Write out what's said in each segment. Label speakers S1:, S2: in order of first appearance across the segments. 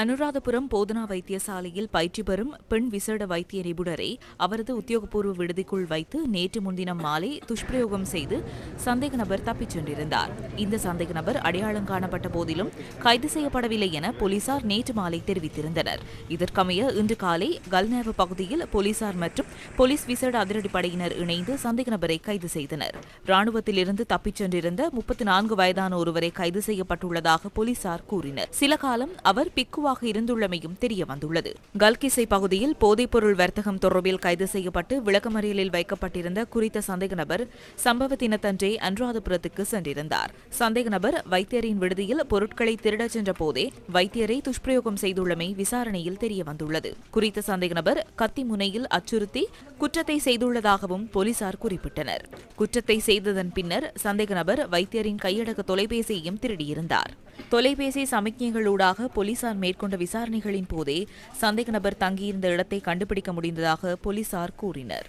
S1: அனுராதபுரம் போதனா வைத்தியசாலையில் பயிற்சி பெறும் பெண் விசேட வைத்திய நிபுணரை அவரது உத்தியோகபூர்வ விடுதிக்குள் வைத்து நேற்று முன்தினம் மாலை துஷ்பிரயோகம் செய்து சந்தேக நபர் தப்பிச் சென்றிருந்தார். இந்த சந்தேக நபர் அடையாளம் காணப்பட்ட போதிலும் கைது செய்யப்படவில்லை என போலீசார் நேற்று மாலை தெரிவித்திருந்தனர். இதற்கமைய இன்று காலை கல்நேவ பகுதியில் போலீசார் மற்றும் போலீஸ் விசேட அதிரடிப்படையினர் இணைந்து சந்தேக நபரை கைது செய்தனர். ராணுவத்திலிருந்து தப்பிச் சென்றிருந்த முப்பத்தி நான்கு வயதான ஒருவரை கைது செய்யப்பட்டுள்ளதாக போலீசார் கூறினர். சில காலம் அவர் பிக்கு இலகுவாக இருந்துள்ளமையும் தெரிய வந்துள்ளது கல்கிசை பகுதியில் போதைப்பொருள் வர்த்தகம் தொடர்பில் கைது செய்யப்பட்டு விளக்கமறியலில் வைக்கப்பட்டிருந்த குறித்த சந்தேக நபர் சம்பவ தினத்தன்றே அனுராதபுரத்துக்கு சென்றிருந்தார். சந்தேக நபர் வைத்தியரின் விடுதியில் பொருட்களை திருடச் சென்ற போதே வைத்தியரை துஷ்பிரயோகம் செய்துள்ளமை விசாரணையில் தெரிய வந்துள்ளது குறித்த சந்தேக நபர் கத்தி முனையில் அச்சுறுத்தி குற்றத்தை செய்துள்ளதாகவும் போலீசார் குறிப்பிட்டனர். குற்றத்தை செய்ததன் பின்னர் சந்தேக நபர் வைத்தியரின் கையடக்க தொலைபேசியையும் திருடியிருந்தார். தொலைபேசி சமிக்ஞைகளூடாக போலீசார் மேற்கொண்ட விசாரணைகளின் போதே சந்தேக நபர் தங்கியிருந்த இடத்தை கண்டுபிடிக்க முடிந்ததாக போலீசார் கூறினர்.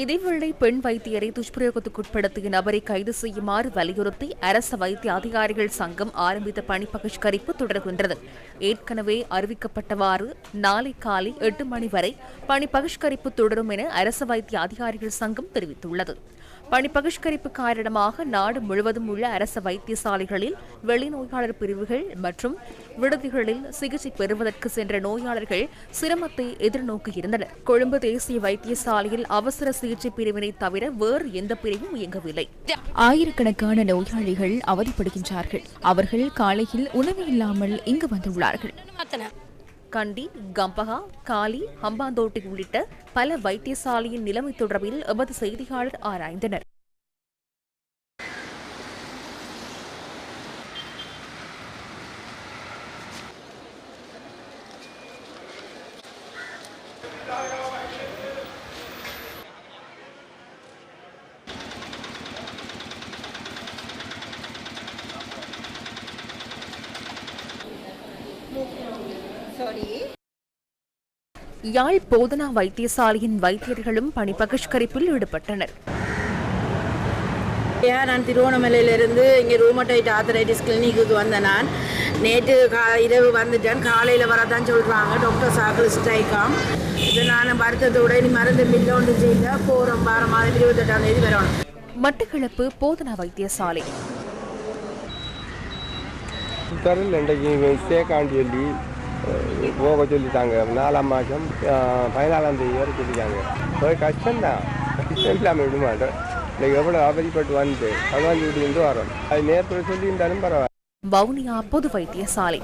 S1: இதேவேளை பெண் வைத்தியரை துஷ்பிரயோகத்துக்குட்படுத்திய நபரை கைது செய்யுமாறு வலியுறுத்தி அரச வைத்திய அதிகாரிகள் சங்கம் ஆரம்பித்த பணி பகிஷ்கரிப்பு தொடர்கின்றது. ஏற்கனவே அறிவிக்கப்பட்டவாறு நாளை காலை எட்டு மணி வரை பணி பகிஷ்கரிப்பு தொடரும் என அரச வைத்திய அதிகாரிகள் சங்கம் தெரிவித்துள்ளது. பணி பகிஷ்கரிப்பு காரணமாக நாடு முழுவதும் உள்ள அரச வைத்தியசாலைகளில் வெளிநோயாளர் பிரிவுகள் மற்றும் விடுதிகளில் சிகிச்சை பெறுவதற்கு சென்ற நோயாளர்கள் சிரமத்தை எதிர்நோக்கியிருந்தனர். கொழும்பு தேசிய வைத்தியசாலையில் அவசர சிகிச்சை பிரிவினை தவிர வேறு எந்த பிரிவும் இயங்கவில்லை.
S2: ஆயிரக்கணக்கான நோயாளிகள் அவதிப்படுகின்றார்கள். அவர்கள் காலையில் உணவு இல்லாமல் இங்கு வந்துள்ளார்கள்.
S1: கண்டி கம்பகா காலி ஹம்பாந்தோட்டை உள்ளிட்ட பல வைத்தியசாலையின் நிலைமை தொடர்பில் எமது செய்தியாளர் ஆராய்ந்தனர். யாழ் போதனா வைத்தியசாலையின் வைத்தியர்களும் பணி பகிஷ்கரிப்பில் ஈடுபட்டனர்.
S3: நான் திருவோணமலையிலிருந்து இங்கே ரூமடைட் ஆத்தரைட்டிஸ் கிளினிக்கு வந்தேன் நான். நேற்று கா இரவு வந்துட்டேன். காலையில் வரதான் சொல்கிறாங்க டாக்டர் சாக்கிள் ஸ்ட்ரைக்காம் இது நான் வருத்தத்தோட இனி மருந்து மில்ல ஒன்று செய்யல. போகிறோம் வாரம் மாதிரி இருபத்தெட்டாம் தேதி வரணும்.
S1: மட்டக்களப்பு போதனா வைத்தியசாலை.
S4: தரல இன்றைக்கு அஹ், போக சொல்லிட்டாங்க. நாலாம் மாதம் பதினாலாம் தேதி வரை சொல்லிட்டாங்க. போய் கஷ்டம்தான். கஷ்டம் இல்லாமல் விட மாட்டேன் இன்னைக்கு எவ்வளோ அவதிப்பட்டு வந்து பகவான் வீட்டுலேருந்து வரோம். அது நேரத்தில் சொல்லியிருந்தாலும் பரவாயில்ல.
S1: வவுனியா பொது வைத்தியசாலை.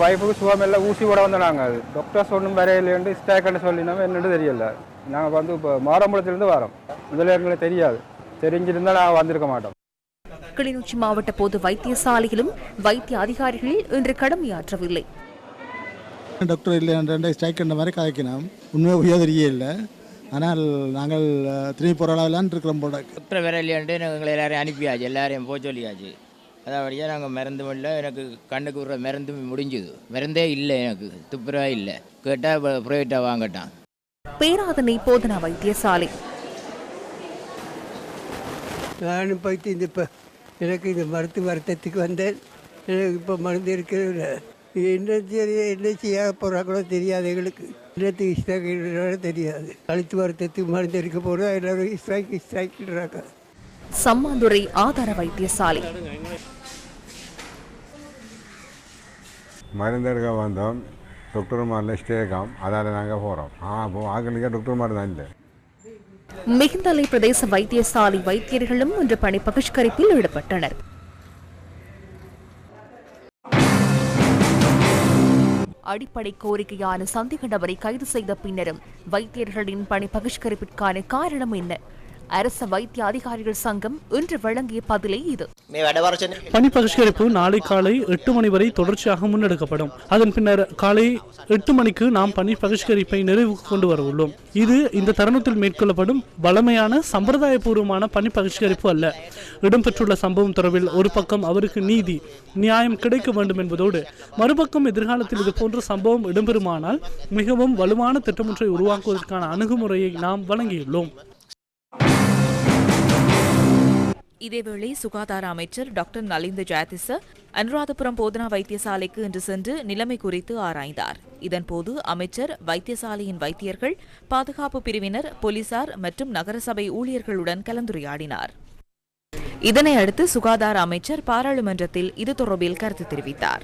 S5: வைஃபுக்கு சுகமெல்லாம் ஊசி போட வந்தோம் நாங்கள் டாக்டர்ஸ் ஒன்றும் வரையிலேருந்து ஸ்டேக்கன்னு சொல்லினோம். என்னன்னு தெரியல. நாங்கள் வந்து இப்போ மாரம்பலத்திலேருந்து வரோம். முதல்ல எங்களுக்கு தெரியாது. தெரிஞ்சிருந்தால் நாங்கள் வந்திருக்க மாட்டோம்.
S1: கிளிநொச்சி மாவட்ட பொது வைத்தியசாலையிலும் வைத்திய அதிகாரிகள் இன்று கடமையாற்றவில்லை.
S6: டாக்டர் இல்லை ஸ்ட்ரைக் என்ற மாதிரி கதைக்கணும் உண்மை உயர்தறியே இல்லை. ஆனால் நாங்கள் திரும்பி போராடலான்னு இருக்கிறோம் போல
S7: டாக்டர் விரலியாண்டு எங்களை எல்லாரையும் அனுப்பியாச்சு எல்லாரையும் போக சொல்லியாச்சு. அதாவடியாக நாங்கள் மருந்து இல்லை எனக்கு கண்ணுக்கு விடுற மருந்து முடிஞ்சுது. மருந்தே இல்லை எனக்கு துப்புரவா இல்லை. கேட்டால் ப்ரைவேட்டாக வாங்கட்டான்.
S1: பேராதனை போதனா வைத்தியசாலை.
S8: நானும் போயிட்டு இந்த இப்போ எனக்கு இந்த மருத்துவ வருத்தத்துக்கு வந்தேன். எனக்கு இப்போ மருந்து இருக்கிறது என்ன தெரிய என்ன செய்ய போகிறாங்களோ தெரியாது எங்களுக்கு. என்னத்துக்கு ஸ்ட்ரைக் தெரியாது. கழுத்து வருத்தத்துக்கு மருந்து எடுக்க போகிறோம் எல்லோரும் ஸ்ட்ரைக் ஸ்ட்ரைக்ன்றாங்க
S1: சம்மாந்துறை ஆதார வைத்தியசாலை.
S9: மருந்தெடுக்க வந்தோம். டாக்டர்மாரில் ஸ்டேக்காம் அதால் நாங்கள் போகிறோம் ஆ போ ஆக்களுக்கே டாக்டர்மார் தான் இல்லை.
S1: மிகுந்தலை பிரதேச வைத்தியசாலை வைத்தியர்களும் இன்று பணி பகிஷ்கரிப்பில் ஈடுபட்டனர். அடிப்படை கோரிக்கையான சந்தேக நபரை கைது செய்த பின்னரும் வைத்தியர்களின் பணி பகிஷ்கரிப்பிற்கான காரணம் என்ன?
S2: அரச வைத்திய அதிகாரிகள் சங்கம் இன்று வழங்கிய பதிலே இது.
S10: பணி பகிஷ்கரிப்பு நாளை காலை எட்டு மணி வரை தொடர்ச்சியாக முன்னெடுக்கப்படும். அதன் பின்னர் காலை எட்டு மணிக்கு நாம் பணி பகிஷ்கரிப்பை நிறைவுக்கு கொண்டு வர உள்ளோம். இது இந்த தருணத்தில் மேற்கொள்ளப்படும் வளமையான சம்பிரதாயபூர்வமான பணி பகிஷ்கரிப்பு அல்ல. இடம்பெற்றுள்ள சம்பவம் தொடர்பில் ஒரு பக்கம் அவருக்கு நீதி நியாயம் கிடைக்க வேண்டும் என்பதோடு மறுபக்கம் எதிர்காலத்தில் இது போன்ற சம்பவம் இடம்பெறுமானால் மிகவும் வலுவான திட்டமொன்றை உருவாக்குவதற்கான அணுகுமுறையை நாம் வழங்கியுள்ளோம்.
S1: இதேவேளை சுகாதார அமைச்சர் டாக்டர் நலிந்த ஜெயதிச அனுராதபுரம் போதனா வைத்தியசாலைக்கு இன்று சென்று நிலைமை குறித்து ஆராய்ந்தார். இதன்போது அமைச்சர் வைத்தியசாலையின் வைத்தியர்கள் பாதுகாப்பு பிரிவினர் போலீசார் மற்றும் நகரசபை ஊழியர்களுடன் கலந்துரையாடினார். இதனை அடுத்து சுகாதார அமைச்சர் பாராளுமன்றத்தில் இது தொடர்பில் கருத்து தெரிவித்தார்.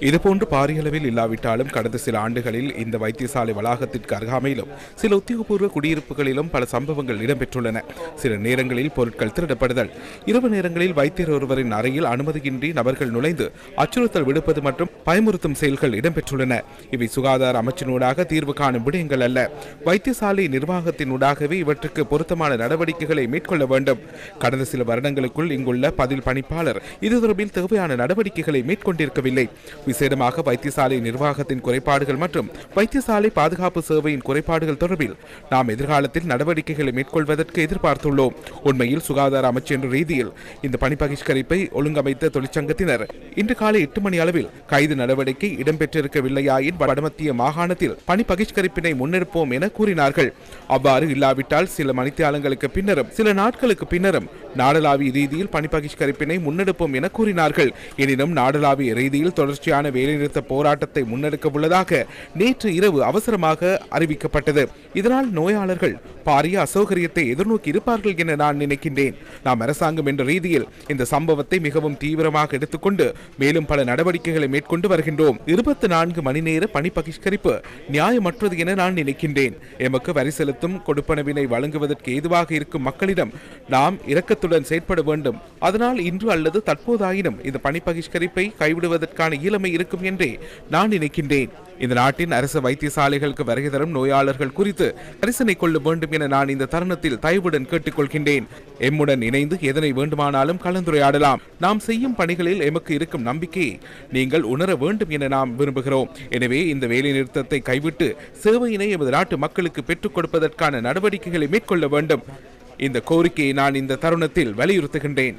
S11: இதுபோன்று பாரிய அளவில் இல்லாவிட்டாலும் கடந்த சில ஆண்டுகளில் இந்த வைத்தியசாலை வளாகத்திற்கு அருகாமையிலும் சில உத்தியோகபூர்வ குடியிருப்புகளிலும் பல சம்பவங்கள் இடம்பெற்றுள்ளன. சில நேரங்களில் பொருட்கள் திருடப்படுதல். இரவு நேரங்களில் வைத்தியர் ஒருவரின் அறையில் அனுமதியின்றி நபர்கள் நுழைந்து அச்சுறுத்தல் விடுப்பது மற்றும் பயமுறுத்தும் செயல்கள் இடம்பெற்றுள்ளன. இவை சுகாதார அமைச்சினூடாக தீர்வு காணும் விடயங்கள் அல்ல. வைத்தியசாலை நிர்வாகத்தினூடாகவே இவற்றுக்கு பொருத்தமான நடவடிக்கைகளை மேற்கொள்ள வேண்டும். கடந்த சில வருடங்களுக்குள் இங்குள்ள பதில் பணிப்பாளர் இது தொடர்பில் தேவையான நடவடிக்கைகளை மேற்கொண்டிருக்கவில்லை. விசேடமாக வைத்தியசாலை நிர்வாகத்தின் குறைபாடுகள் மற்றும் வைத்தியசாலை பாதுகாப்பு சேவையின் குறைபாடுகள் தொடர்பில் நாம் எதிர்காலத்தில் நடவடிக்கைகளை மேற்கொள்வதற்கு எதிர்பார்த்துள்ளோம். உண்மையில் சுகாதார அமைச்சு என்ற ரீதியில் இந்த பணி பகிஷ்கரிப்பை ஒழுங்கமைத்த தொழிற்சங்கத்தினர் இன்று காலை எட்டு மணி அளவில் கைது நடவடிக்கை இடம்பெற்றிருக்கவில்லையாயின் வடமத்திய மாகாணத்தில் பணி பகிஷ்கரிப்பினை முன்னெடுப்போம் என கூறினார்கள். அவ்வாறு இல்லாவிட்டால் சில மணித்தியாலங்களுக்கு பின்னரும் சில நாட்கள் நாட்களுக்கு பின்னரும் நாடளாவிய ரீதியில் பணிப்பகிஷ்கரிப்பினை முன்னெடுப்போம் என கூறினார்கள். எனினும் நாடளாவிய ரீதியில் தொடர்ச்சியான வேலைநிறுத்த போராட்டத்தை முன்னெடுக்க உள்ளதாக நேற்று இரவு அவசரமாக அறிவிக்கப்பட்டது. இதனால் நோயாளர்கள் பாரிய அசௌகரியத்தை எதிர்நோக்கி இருப்பார்கள் என நான் நினைக்கின்றேன். நாம் அரசாங்கம் என்ற ரீதியில் இந்த சம்பவத்தை மிகவும் தீவிரமாக எடுத்துக்கொண்டு மேலும் பல நடவடிக்கைகளை மேற்கொண்டு வருகின்றோம். இருபத்தி நான்கு மணி நேர பணி பகிஷ்கரிப்பு நியாயமற்றது என நான் நினைக்கின்றேன். எமக்கு வரி செலுத்தும் கொடுப்பனவினை வழங்குவதற்கு ஏதுவாக இருக்கும் மக்களிடம் நாம் இரக்கத்துடன் செயற்பட வேண்டும். அதனால் இன்று அல்லது தற்போதாயினும் இந்த பணி பகிஷ்கரிப்பை கைவிடுவதற்கான இயலமை இருக்கும் என்றே நான் நினைக்கின்றேன். இந்த நாட்டின் அரசு வைத்தியசாலைகளுக்கு வருகை தரும் நோயாளர்கள் குறித்து கரிசனை கொள்ள வேண்டும் என நான் இந்த தருணத்தில் தயவுடன் கேட்டுக்கொள்கின்றேன். எம்முடன் இணைந்து எதனை வேண்டுமானாலும் கலந்துரையாடலாம். நாம் செய்யும் பணிகளில் எமக்கு இருக்கும் நம்பிக்கையை நீங்கள் உணர வேண்டும் என நாம் விரும்புகிறோம். எனவே இந்த வேலை நிறுத்தத்தை கைவிட்டு சேவையினை எமது நாட்டு மக்களுக்கு பெற்றுக் கொடுப்பதற்கான நடவடிக்கைகளை மேற்கொள்ள வேண்டும். இந்த கோரிக்கையை நான் இந்த தருணத்தில் வலியுறுத்துகின்றேன்.